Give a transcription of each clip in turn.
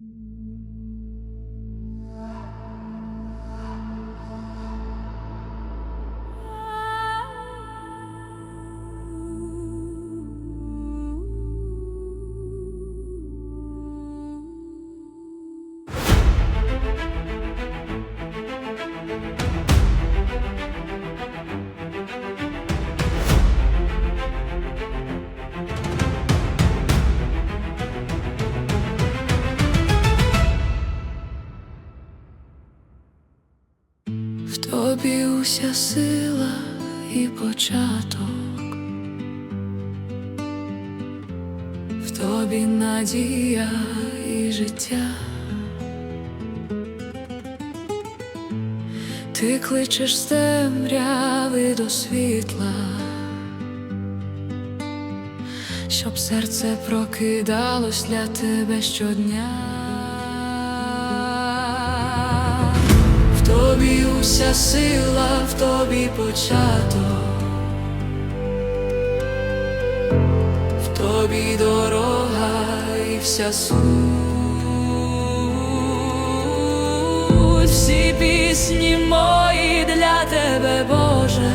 Mm-hmm. В тобі уся сила і початок, в тобі надія і життя. Ти кличеш з темряви до світла, щоб серце прокидалось для тебе щодня. Тобі уся сила, в тобі початок, в тобі дорога і вся суть, всі пісні мої для тебе, Боже.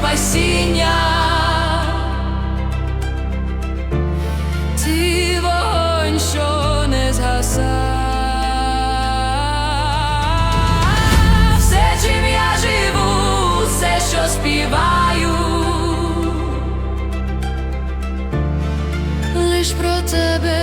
спасіння, ти вогонь, що не згасає. Що співаю, лиш про тебе.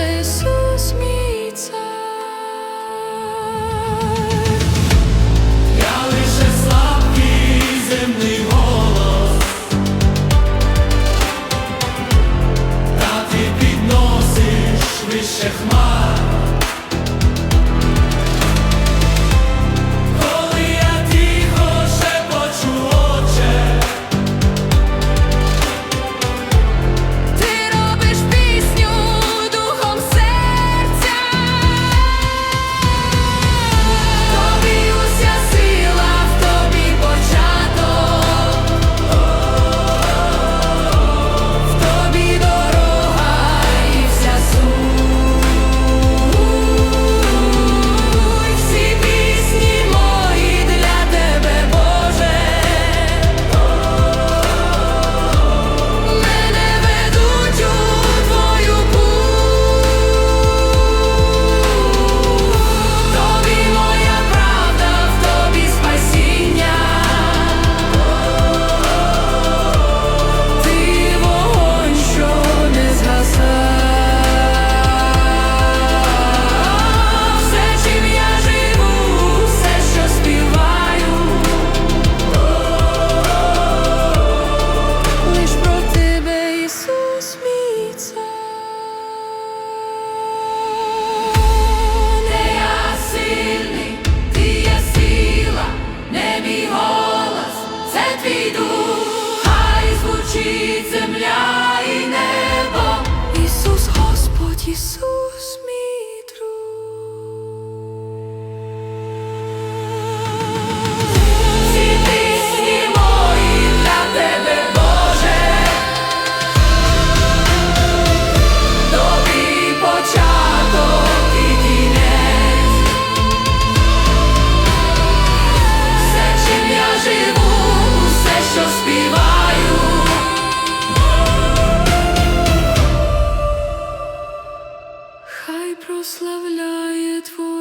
прославляє Твою.